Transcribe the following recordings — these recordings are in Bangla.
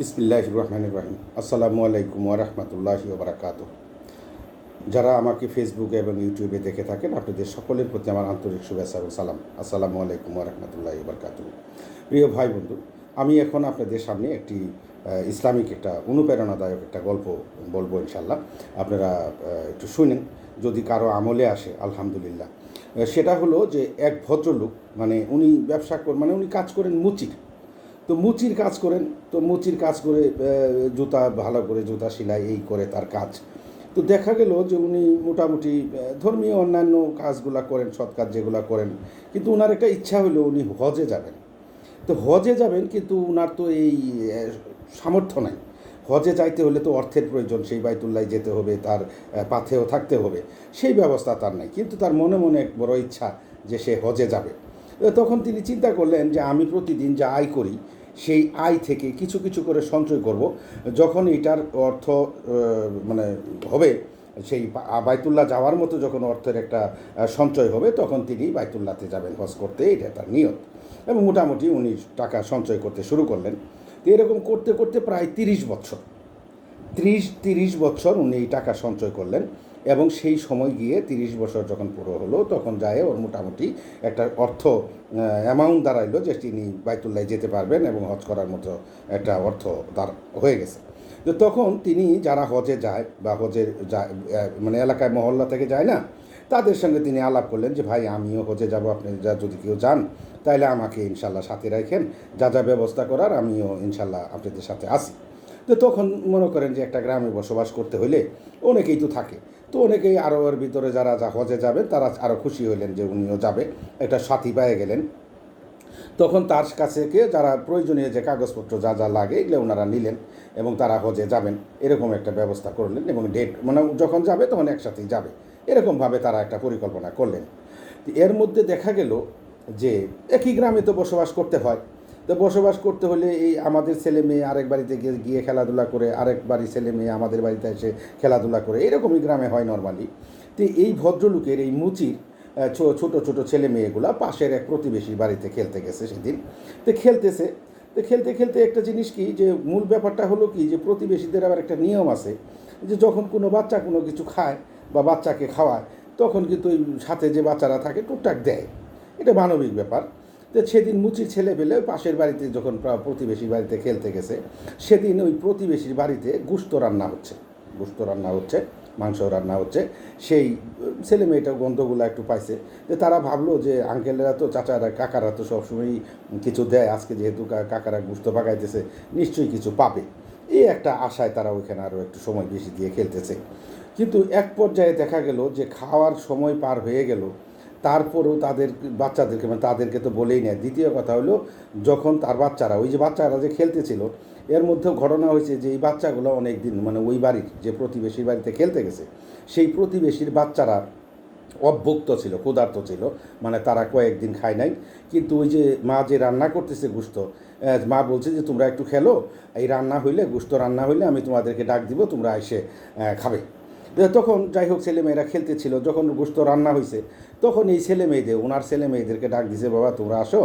বিসমিল্লাহ রহমান রাহিম। আসসালামু আলাইকুম ওরহমতুল্লাহ ওবরাকাত যারা আমাকে ফেসবুকে এবং ইউটিউবে দেখে থাকেন, আপনাদের সকলের প্রতি আমার আন্তরিক শুভেচ্ছা এবং সালাম। আসসালামু আলাইকুম ওরহমতুল্লাহ ওবরাকাত প্রিয় ভাই, বন্ধু, আমি এখন আপনাদের সামনে একটি ইসলামিক একটা অনুপ্রেরণাদায়ক একটা গল্প বলব ইনশাল্লাহ আপনারা একটু শুনেন, যদি কারও আমলে আসে, আলহামদুলিল্লাহ। সেটা হলো যে এক ভদ্রলোক মানে উনি ব্যবসা কর মানে উনি কাজ করেন মুচির। তো মুচির কাজ করেন, তো মুচির কাজ করে জুতা ভালো করে, জুতা সেলাই এই করে তার কাজ। তো দেখা গেল যে উনি মোটামুটি ধর্মীয় অন্যান্য কাজগুলা করেন, সৎ কাজ যেগুলো করেন, কিন্তু ওনার একটা ইচ্ছা হলো উনি হজে যাবেন। তো হজে যাবেন কিন্তু ওনার তো এই সামর্থ্য নাই। হজে যাইতে হলে তো অর্থের প্রয়োজন, সেই বাইতুল্লায় যেতে হবে, তার পাথেও থাকতে হবে। সেই ব্যবস্থা তার নাই। কিন্তু তার মনে মনে এক বড় ইচ্ছা যে সে হজে যাবে। তখন তিনি চিন্তা করলেন যে আমি প্রতিদিন যা আয় করি, সেই আয় থেকে কিছু কিছু করে সঞ্চয় করব। যখন এটার অর্থ মানে হবে, সেই বা- বাইতুল্লাহ যাওয়ার মতো যখন অর্থের একটা সঞ্চয় হবে, তখন তিনি বাইতুল্লাহতে যাবেন, হজ করতে, এটা তার নিয়ত। এবং মোটামুটি উনি টাকা সঞ্চয় করতে শুরু করলেন। তো এরকম করতে করতে প্রায় তিরিশ বছর, ত্রিশ, তিরিশ বছর উনি এই টাকা সঞ্চয় করলেন। এবং সেই সময় গিয়ে তিরিশ বছর যখন পুরো হলো, তখন যায় ওর মোটামুটি একটা অর্থ অ্যামাউন্ট দাঁড়াইলো যে তিনি বাইতুল্লায় যেতে পারবেন এবং হজ করার মতো একটা অর্থ তার হয়ে গেছে। তো তখন তিনি যারা হজে যায় বা হজের যায় মানে এলাকায় মহল্লা থেকে যায় না, তাদের সঙ্গে তিনি আলাপ করলেন যে, ভাই, আমিও হজে যাব, আপনি যা, যদি কেউ যান তাহলে আমাকে ইনশাল্লাহ সাথে রাখেন যা যা ব্যবস্থা করার আমিও ইনশাল্লাহ আপনাদের সাথে আসি তো তখন মনে করেন যে, একটা গ্রামে বসবাস করতে হলে অনেকেই তো থাকে। তো অনেকেই আরও এর ভিতরে যারা যা হজে যাবে, তারা আরও খুশি হলেন যে উনিও যাবে। একটা সাথী পেয়ে গেলেন। তখন তার কাছে যারা প্রয়োজনীয় যে কাগজপত্র যা যা লাগে, এগুলো ওনারা নিলেন এবং তারা হজে যাবেন। এরকম একটা ব্যবস্থা করলেন এবং ডেট মানে যখন যাবে তখন একসাথেই যাবে। এরকমভাবে তারা একটা পরিকল্পনা করলেন। এর মধ্যে দেখা গেল যে একই গ্রামে তো বসবাস করতে হয়। তো বসবাস করতে হলে এই আমাদের ছেলে মেয়ে আরেক বাড়িতে গিয়ে গিয়ে খেলাধুলা করে, আরেক বাড়ি ছেলে মেয়ে আমাদের বাড়িতে এসে খেলাধুলা করে, এরকমই গ্রামে হয় নর্মালি তো এই ভদ্রলোকের, এই মুচির ছোট ছোট ছেলে মেয়েগুলা পাশের এক প্রতিবেশীর বাড়িতে খেলতে গেছে সেদিন। তো খেলতেছে। তো খেলতে খেলতে একটা জিনিস কি, যে মূল ব্যাপারটা হলো কি, যে প্রতিবেশীদের আবার একটা নিয়ম আছে, যে যখন কোনো বাচ্চা কোনো কিছু খায় বা বাচ্চাকে খাওয়ায়, তখন কিন্তু ওই সাথে যে বাচ্চারা থাকে টুকটাক দেয়। এটা মানবিক ব্যাপার। তো সেদিন মুচির ছেলে পেলে পাশের বাড়িতে যখন প্রতিবেশীর বাড়িতে খেলতে গেছে, সেদিন ওই প্রতিবেশীর বাড়িতে গুস্ত রান্না হচ্ছে। গুস্ত রান্না হচ্ছে, মাংস রান্না হচ্ছে। সেই ছেলে মেয়েটা গন্ধগুলো একটু পাইছে। যে তারা ভাবলো যে আঙ্কেলেরা তো চাচারা, কাকারা তো সবসময়ই কিছু দেয়। আজকে যেহেতু কাকারা গুস্ত পাকাইতেছে, নিশ্চয়ই কিছু পাবে। এই একটা আশায় তারা ওইখানে আরও একটু সময় বেশি দিয়ে খেলতেছে। কিন্তু এক পর্যায়ে দেখা গেল যে খাওয়ার সময় পার হয়ে গেল তারপরেও তাদের বাচ্চাদেরকে মানে তাদেরকে তো বলেই নেয়। দ্বিতীয় কথা হলো, যখন তার বাচ্চারা, ওই যে বাচ্চারা যে খেলতেছিল, এর মধ্যেও ঘটনা হয়েছে যে এই বাচ্চাগুলো অনেক দিন মানে ওই বাড়ির যে প্রতিবেশীর বাড়িতে খেলতে গেছে, সেই প্রতিবেশীর বাচ্চারা অভুক্ত ছিল, ক্ষুধার্ত ছিল মানে তারা কয়েকদিন খায় নাই। কিন্তু ওই যে মা যে রান্না করতেছে গুস্ত মা বলছে যে, তোমরা একটু খেলো, এই রান্না হইলে গুস্ত রান্না হইলে আমি তোমাদেরকে ডাক দিব, তোমরা এসে খাবে। তখন যাই হোক ছেলে মেয়েরা খেলতেছিল যখন গোস্ত রান্না হয়েছে তখন এই ছেলে মেয়েদের ওনার ছেলে মেয়েদেরকে ডাক দিছে, বাবা, তোমরা আসো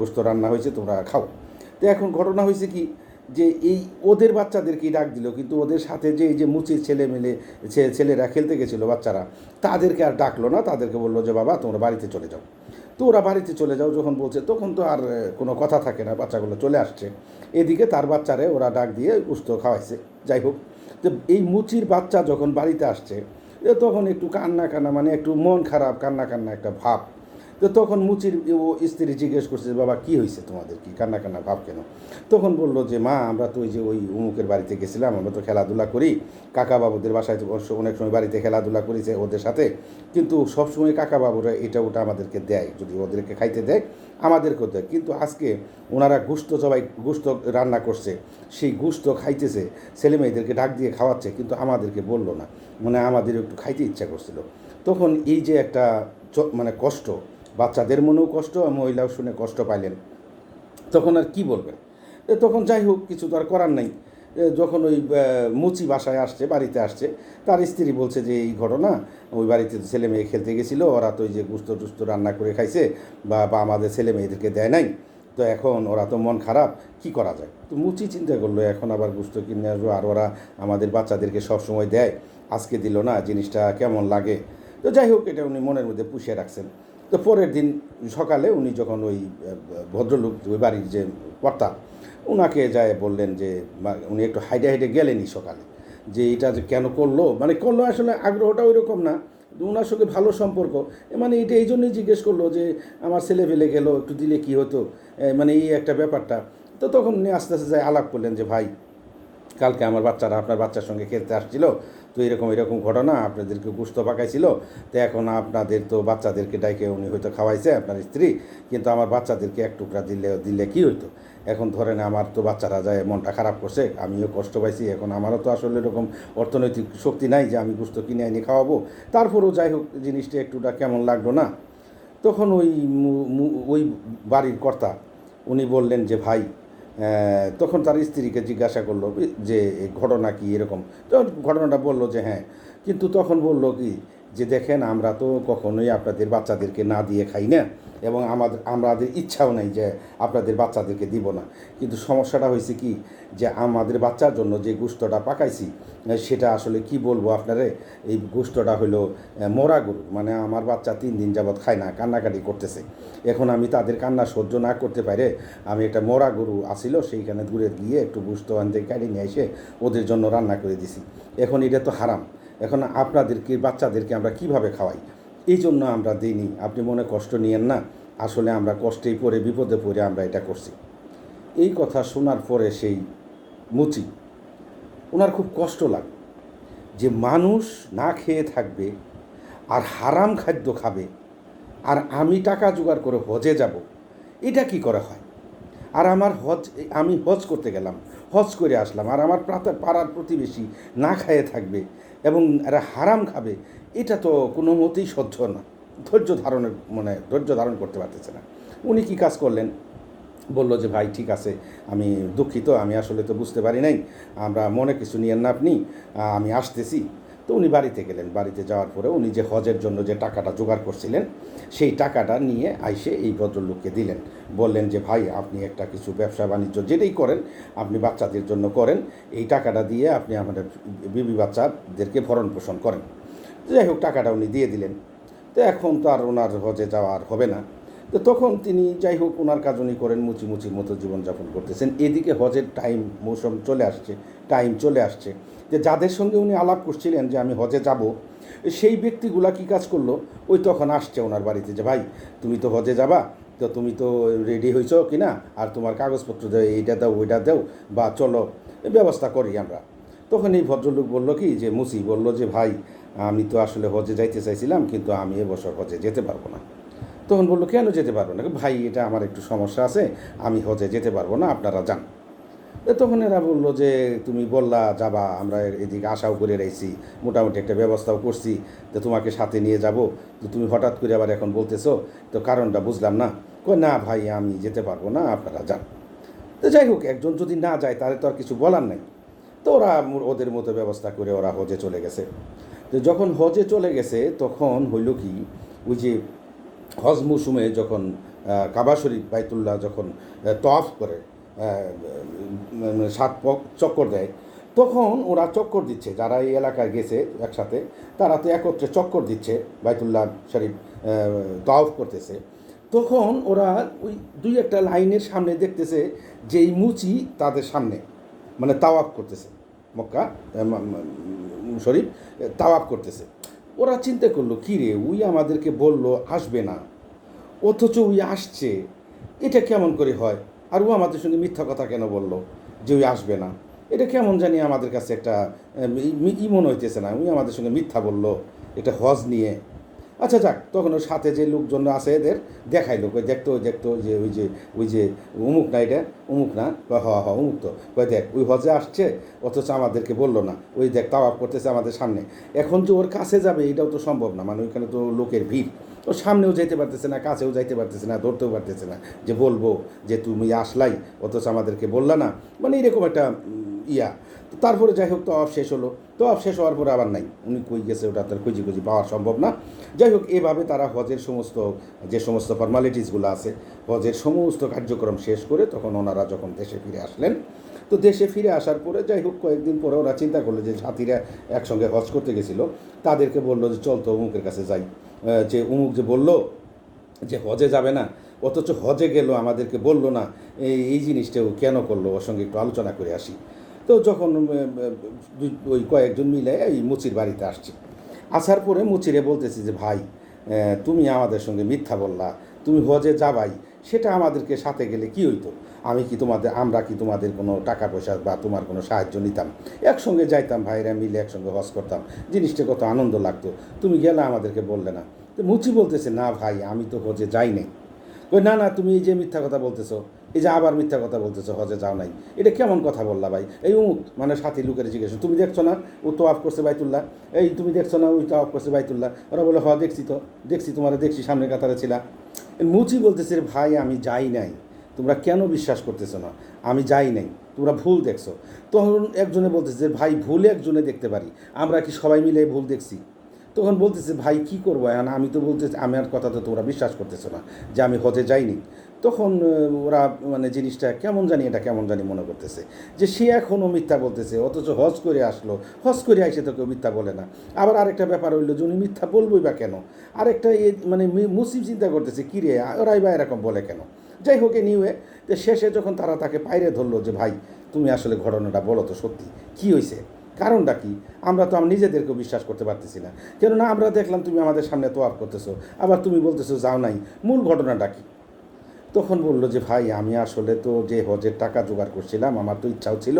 গোস্ত রান্না হয়েছে তোমরা খাও। তো এখন ঘটনা হয়েছে কি, যে এই ওদের বাচ্চাদেরকেই ডাক দিল, কিন্তু ওদের সাথে যে, এই যে মুচির ছেলে মেলে ছেলেরা খেলতে গেছিল বাচ্চারা, তাদেরকে আর ডাকলো না, তাদেরকে বলল যে, বাবা, তোমরা বাড়িতে চলে যাও। তো ওরা বাড়িতে চলে যাও, যখন বলছে, তখন তো আর কোনো কথা থাকে না, বাচ্চাগুলো চলে আসছে। এদিকে তার বাচ্চারে ওরা ডাক দিয়ে উস্ত খাওয়াইছে, যাই হোক। তো এই মুচির বাচ্চা যখন বাড়িতে আসছে তখন একটু কান্না কান্না মানে একটু মন খারাপ, কান্না কান্না একটা ভাব। তো তখন মুচির ও স্ত্রী জিজ্ঞেস করছে, বাবা, কি হয়েছে তোমাদের? কি কান্না কান্না, ভাব কেন? তখন বলল যে, মা, আমরা তো ওই যে ওই উমুকের বাড়িতে গেছিলাম, আমরা তো খেলাধুলা করি। কাকা বাবুদের বাসায় অনেক সময় বাড়িতে খেলাধুলা করেছে ওদের সাথে। কিন্তু সবসময় কাকা বাবুরা এটা ওটা আমাদেরকে দেয়। যদি ওদেরকে খাইতে দেয়, আমাদেরকেও দেয়। কিন্তু আজকে ওনারা গুস্ত সবাই গুস্ত রান্না করছে। সেই গুস্ত খাইতেছে, ছেলে মেয়েদেরকে ডাক দিয়ে খাওয়াচ্ছে, কিন্তু আমাদেরকে বলল না। মানে আমাদের একটু খাইতে ইচ্ছা করছিল। তখন এই যে একটা মানে কষ্ট বাচ্চাদের মনেও কষ্ট আর মহিলাও শুনে কষ্ট পাইলেন। তখন আর কি বলবেন? তখন যাই হোক, কিছু তো আর করার নাই। যখন ওই মুচি বাসায় আসছে, বাড়িতে আসছে, তার স্ত্রী বলছে যে, এই ঘটনা, ওই বাড়িতে ছেলে মেয়ে খেলতে গেছিল, ওরা তো ওই যে গুস্ত টুস্ত রান্না করে খাইছে, বা বা আমাদের ছেলে মেয়েদেরকে দেয় নাই। তো এখন ওরা তো মন খারাপ, কি করা যায়? তো মুচি চিন্তা করল, এখন আবার গুস্ত কিনে আসব, আর ওরা আমাদের বাচ্চাদেরকে সব সময় দেয়। আজকে দিল না, জিনিসটা কেমন লাগে? তো যাই হোক, এটা উনি মনের মধ্যে পুষিয়ে রাখছেন। তো পরের দিন সকালে উনি যখন ওই ভদ্রলোক, ওই বাড়ির যে কর্তা ওনাকে যায় বললেন যে উনি একটু হাইডে হাইডে গেলেনি সকালে। যে এটা যে কেন করল? মানে করল আসলে আগ্রহটা ওই রকম না। ওনার সঙ্গে ভালো সম্পর্ক। মানে এটা এই জন্যই জিজ্ঞেস করল যে, আমার ছেলে ফেলে গেল, একটু দিলে কি হতো? মানে এই একটা ব্যাপারটা। তো তখন উনি আস্তে আস্তে যায় আলাপ করলেন যে, ভাই, কালকে আমার বাচ্চারা আপনার বাচ্চার সঙ্গে খেলতে আসছিল। তো এরকম এরকম ঘটনা, আপনাদেরকে গুস্ত পাকাইছিল। তো এখন আপনাদের তো বাচ্চাদেরকে ডাইকে উনি হয়তো খাওয়াইছে, আপনার স্ত্রী, কিন্তু আমার বাচ্চাদেরকে এক টুকরা দিলে দিলে কি হইতো? এখন ধরেন আমার তো বাচ্চারা যায়, মনটা খারাপ করছে, আমিও কষ্ট পাইছি, এখন আমারও তো আসলে এরকম অর্থনৈতিক শক্তি নাই যে আমি গুস্ত কিনে এনে খাওয়াবো। তারপরেও যাই হোক, জিনিসটা একটুটা কেমন লাগল না? তখন ওই ওই বাড়ির কর্তা, উনি বললেন যে, ভাই তখন তার স্ত্রীকে জিজ্ঞাসা করল যে ঘটনা কি? এরকম। তো ঘটনাটা বলল যে হ্যাঁ। কিন্তু তখন বলল কি যে দেখেন, আমরা তো কখনোই আপনাদের বাচ্চাদেরকে না দিয়ে খাই না, এবং আমাদের আমাদের ইচ্ছাও নেই যে আপনাদের বাচ্চাদেরকে দিব না। কিন্তু সমস্যাটা হয়েছে কি, যে আমাদের বাচ্চার জন্য যে গুস্তটা পাকাইছি সেটা আসলে কি বলব আপনারে? এই গুস্তটা হলো মরা গরু মানে আমার বাচ্চা তিন দিন যাবৎ খায় না, কান্নাকাটি করতেছে। এখন আমি তাদের কান্না সহ্য না করতে পারে, আমি একটা মরা গরু আসিল সেইখানে দূরে গিয়ে একটু গুস্ত আনতে কাটি নিয়ে এসে ওদের জন্য রান্না করে দিছি। এখন এটা তো হারাম। এখন আপনাদেরকে, বাচ্চাদেরকে আমরা কীভাবে খাওয়াই? এই জন্য আমরা দিইনি। আপনি মনে কষ্ট নিয়েন না। আসলে আমরা কষ্টেই পড়ে, বিপদে পড়ে আমরা এটা করছি। এই কথা শোনার পরে সেই মুচি, ওনার খুব কষ্ট লাগে যে মানুষ না খেয়ে থাকবে আর হারাম খাদ্য খাবে আর আমি টাকা জোগাড় করে হজে যাব, এটা কি করে হয়? আর আমার হজ, আমি হজ করতে গেলাম, হজ করে আসলাম, আর আমার পাড়ার প্রতিবেশী না খায়ে থাকবে এবং এরা হারাম খাবে, এটা তো কোনো মতেই সহ্য না। ধৈর্য ধারণের মানে ধৈর্য ধারণ করতে পারতেছে না। উনি কী কাজ করলেন? বলল যে, ভাই, ঠিক আছে, আমি দুঃখিত, আমি আসলে তো বুঝতে পারি নাই। আমরা মনে কিছু নিয়েন না আপনি আমি আসতেছি। তো উনি বাড়িতে গেলেন। বাড়িতে যাওয়ার পরে উনি যে হজের জন্য যে টাকাটা জোগাড় করছিলেন, সেই টাকাটা নিয়ে আইসে এই ভদ্রলোককে দিলেন। বললেন যে, ভাই, আপনি একটা কিছু ব্যবসা বাণিজ্য যেটাই করেন, আপনি বাচ্চাদের জন্য করেন, এই টাকাটা দিয়ে আপনি আমাদের বিবি বাচ্চাদেরকে ভরণ পোষণ করেন। যাই হোক, টাকাটা উনি দিয়ে দিলেন। তো এখন তো আর ওনার হজে যাওয়া আর হবে না। তো তখন তিনি যাই হোক ওনার কাজ উনি করেন, মুচি মুচির মতো জীবনযাপন করতেছেন। এদিকে হজের টাইম মৌসুম চলে আসছে টাইম চলে আসছে। যে যাদের সঙ্গে উনি আলাপ করছিলেন যে আমি হজে যাব, সেই ব্যক্তিগুলা কি কাজ করল? ওই তখন আসছে ওনার বাড়িতে যে, ভাই, তুমি তো হজে যাবা, তো তুমি তো রেডি হয়েছ কি না আর তোমার কাগজপত্র দাও, এইটা দাও, ওইটা দাও, বা চলো, ব্যবস্থা করি আমরা। তখন এই ভদ্রলোক বলল কি? যে মুসি বলল যে, ভাই, আমি তো আসলে হজে যাইতে চাইছিলাম, কিন্তু আমি এবছর হজে যেতে পারব না। তখন বলল, কেন যেতে পারব না? ভাই, এটা আমার একটু সমস্যা আছে, আমি হজে যেতে পারব না, আপনারা যান। তখন এরা বলল যে, তুমি বললা যাবা, আমরা এদিকে আশাও করে রয়েছি, মোটামুটি একটা ব্যবস্থাও করছি, তো তোমাকে সাথে নিয়ে যাব। তো তুমি হঠাৎ করে আবার এখন বলতেছো, তো কারণটা বুঝলাম না। কই না ভাই, আমি যেতে পারব না, আপনারা যান। তো যাই হোক, একজন যদি না যায়, তাহলে তো আর কিছু বলার নাই। তো ওরা ওদের মতো ব্যবস্থা করে ওরা হজে চলে গেছে। তো যখন হজে চলে গেছে, তখন হইল কি, ওই যে হজ মৌসুমে যখন কাবা শরীফ, বাইতুল্লাহ যখন তফ করে সাত চক্কর দেয়, তখন ওরা চক্কর দিচ্ছে। যারা এই এলাকায় গেছে একসাথে, তারা তো একত্রে চক্কর দিচ্ছে, বাইতুল্লাহ শরীফ তফ করতেছে। তখন ওরা ওই দুই একটা লাইনের সামনে দেখতেছে যে এই মুচি তাদের সামনে মানে তাওয়াফ করতেছে। মক্কা শরীফ তাওয়াফ করতেছে। ওরা চিন্তা করল কী রে উই আমাদেরকে বলল আসবে না। অথচ উই আসছে। এটা কেমন করে হয়? আর ও আমাদের সঙ্গে মিথ্যা কথা কেন বলল যে উই আসবে না? এটা কেমন জানি আমাদের কাছে একটা ই মনে হইতেছে না। উই আমাদের সঙ্গে মিথ্যা বলল। এটা হজ নিয়ে। আচ্ছা যাক, তখন ওর সাথে যে লোকজন আছে এদের, দেখাইলো কই দেখতো ওই দেখতো যে ওই যে ওই যে অমুক না এটা, অমুক না? কয়, হ হ, অমুক তো। কই দেখ, ওই হজে আসছে, অথচ আমাদেরকে বলল না। ওই দেখ তাওয়াপ করতেছে আমাদের সামনে। এখন যে ওর কাছে যাবে, এটাও তো সম্ভব না। মানে ওইখানে তো লোকের ভিড়। ও সামনেও যাইতে পারতেছে না, কাছেও যাইতে পারতেছে না, ধরতেও পারতেছে না। যে বলব যে, তুমি আসলাই, অথচ আমাদেরকে বললা না। মানে এরকম একটা ইয়া। তারপরে যাই হোক তো অফ শেষ হলো। তো অফ শেষ হওয়ার পরে আবার নাই। উনি কই গেছে ওটা তার খুঁজি খুঁজি পাওয়া সম্ভব না। যাই হোক, এভাবে তারা হজের সমস্ত, যে সমস্ত ফর্মালিটিসগুলো আছে, হজের সমস্ত কার্যক্রম শেষ করে তখন ওনারা যখন দেশে ফিরে আসলেন, তো দেশে ফিরে আসার পরে যাই হোক, কয়েকদিন পরে ওরা চিন্তা করল যে সাথীরা একসঙ্গে হজ করতে গেছিল। তাদেরকে বলল যে চল তো অমুকের কাছে যাই। যে অমুক যে বলল যে হজে যাবে না, অথচ হজে গেল আমাদেরকে বলল না, এই এই জিনিসটাও কেন করল? ওর সঙ্গে একটু আলোচনা করে আসি। তো যখন ওই কয়েকজন মিলে এই মুচির বাড়িতে আসছি। আসার পরে মুচিরে বলতেছি যে, ভাই তুমি আমাদের সঙ্গে মিথ্যা বললা। তুমি হজে যাবাই। সেটা আমাদেরকে সাথে গেলে কি হইতো? আমি কি তোমাদের, আমরা কি তোমাদের কোনো টাকা পয়সা বা তোমার কোনো সাহায্য নিতাম? একসঙ্গে যাইতাম, ভাইরা মিলে একসঙ্গে হজ করতাম। জিনিসটা কত আনন্দ লাগতো। তুমি গেলে আমাদেরকে বললে না। তো মুচি বলতেছে, না ভাই, আমি তো হজে যাই নাই। কই, না না, তুমি এই যে মিথ্যা কথা বলতেছো এই যে আবার মিথ্যা কথা বলতেছো, হজে যাও নাই। এটা কেমন কথা বললা ভাই? এই উমুক মানে সাথী লোকের জিজ্ঞেস। তুমি দেখছ না? ও তো অফ করছে বাইতুল্লাহ। এই তুমি দেখছ না? ওই তো অফ করছে বাইতুল্লাহ। ওরা বলে, হ, দেখছি তো। দেখছি, তোমার দেখছি, সামনে কাতারে ছিলা। মুচি বলতেছে ভাই, আমি যাই নাই। তোমরা কেন বিশ্বাস করতেছো না? আমি যাই নাই। তোমরা ভুল দেখছ। তখন একজনে বলতেছে যে ভাই, ভুল একজনে দেখতে পারি। আমরা কি সবাই মিলে ভুল দেখছি? তখন বলতেছে, ভাই, কি করব? এখন আমি তো বলতে আমার কথা তো তোমরা বিশ্বাস করতেছো না যে আমি হজে যাইনি। তখন ওরা মানে জিনিসটা কেমন জানি, এটা কেমন জানি মনে করতেছে যে সে এখনও মিথ্যা বলতেছে, অথচ হজ করে আসলো। হজ করে আইসে তো কেউ মিথ্যা বলে না। আবার আরেকটা ব্যাপার হইল যে উনি মিথ্যা বলবোই বা কেন? আরেকটা এ মানে মুসিব চিন্তা করতেছে, কী রে, ওরাই বা এরকম বলে কেন? যাই হোক এ নিয়ে যে শেষে যখন তারা তাকে পাইরে ধরলো যে, ভাই, তুমি আসলে ঘটনাটা বলো তো সত্যি, কী হয়েছে কারণটা কি? আমরা তো আমরা নিজেদেরকেও বিশ্বাস করতে পারতেছি না। কেননা আমরা দেখলাম তুমি আমাদের সামনে তোয়াপ করতেছো, আবার তুমি বলতেছো যাও নাই। মূল ঘটনাটা কি? তখন বলল যে, ভাই, আমি আসলে তো যে হজের টাকা জোগাড় করছিলাম, আমার তো ইচ্ছাও ছিল,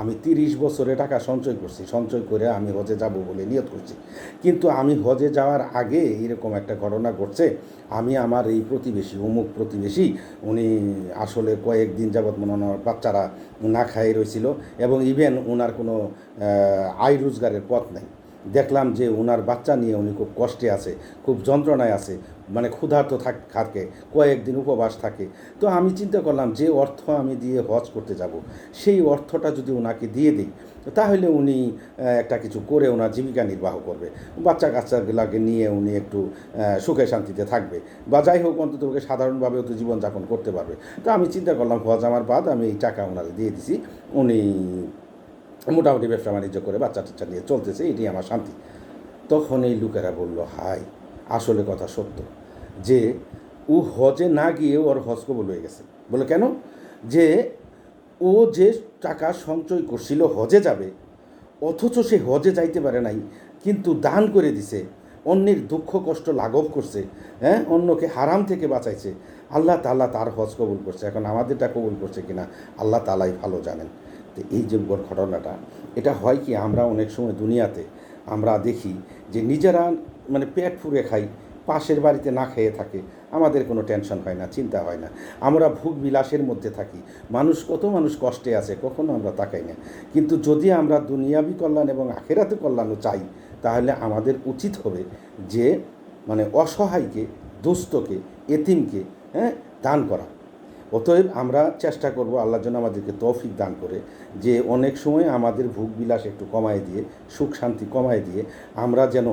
আমি তিরিশ বছরে টাকা সঞ্চয় করছি, সঞ্চয় করে আমি হজে যাব বলে নিয়ত করছি। কিন্তু আমি হজে যাওয়ার আগে এরকম একটা ঘটনা ঘটছে। আমি আমার এই প্রতিবেশী, অমুক প্রতিবেশী, উনি আসলে কয়েকদিন যাবৎ মনে হয় বাচ্চারা না খাই রয়েছিল এবং ইভেন ওনার কোনো আয় রোজগারের পথ নেই। দেখলাম যে ওনার বাচ্চা নিয়ে উনি খুব কষ্টে আছে, খুব যন্ত্রণায় আছে মানে ক্ষুধার্ত থাক থাকে, কয়েকদিন উপবাস থাকে। তো আমি চিন্তা করলাম যে অর্থ আমি দিয়ে হজ করতে যাব, সেই অর্থটা যদি ওনাকে দিয়ে দিই তাহলে উনি একটা কিছু করে ওনার জীবিকা নির্বাহ করবে। বাচ্চা কাচ্চাগুলাকে নিয়ে উনি একটু সুখে শান্তিতে থাকবে। বা যাই হোক, অন্তত ওকে সাধারণভাবেও তো জীবনযাপন করতে পারবে। তো আমি চিন্তা করলাম, হজ আমার বাদ, আমি এই টাকা ওনাকে দিয়ে দিছি, উনি মোটামুটি ব্যবসা বাণিজ্য করে বাচ্চা টাচ্চা নিয়ে চলতেছে, এটাই আমার শান্তি। তখন এই লোকেরা বলল, হাই, আসলে কথা সত্য যে ও হজে না গিয়ে ওর হজ কবুল হয়ে গেছে। বলে কেন? যে ও যে টাকা সঞ্চয় করছিল হজে যাবে, অথচ সে হজে যাইতে পারে নাই, কিন্তু দান করে দিছে, অন্যের দুঃখ, কষ্ট লাঘব করছে হ্যাঁ অন্যকে হারাম থেকে বাঁচাইছে। আল্লাহ তাল্লাহ তার হজ কবুল করছে। এখন আমাদেরটা কবুল করছে কিনা, আল্লাহ তালাই ভালো জানেন। তো এই যে ঘটনাটা, এটা হয় কি আমরা অনেক সময় দুনিয়াতে আমরা দেখি যে নিজেরা মানে পেট ফুরে খাই, পাশের বাড়িতে না খেয়ে থাকে, আমাদের কোনো টেনশন হয় না, চিন্তা হয় না। আমরা ভোগ বিলাসের মধ্যে থাকি, মানুষ কত মানুষ কষ্টে আছে, কখনো আমরা তাকাই না। কিন্তু যদি আমরা দুনিয়াবি কল্যাণ এবং আখেরাতে কল্যাণও চাই, তাহলে আমাদের উচিত হবে যে মানে অসহায়কে, দুস্থকে, এতিমকে হ্যাঁ দান করা। অতএব আমরা চেষ্টা করব আল্লাহর জন্য আমাদেরকে তৌফিক দান করে যে অনেক সময় আমাদের ভোগ বিলাস একটু কমায় দিয়ে, সুখ শান্তি কমায় দিয়ে আমরা যেন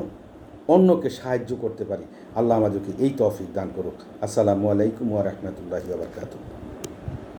অন্যকে সাহায্য করতে পারি। আল্লাহ আমাদেরকে এই তৌফিক দান করুক। আসসালামু আলাইকুম ওয়া বারাকাতুহু।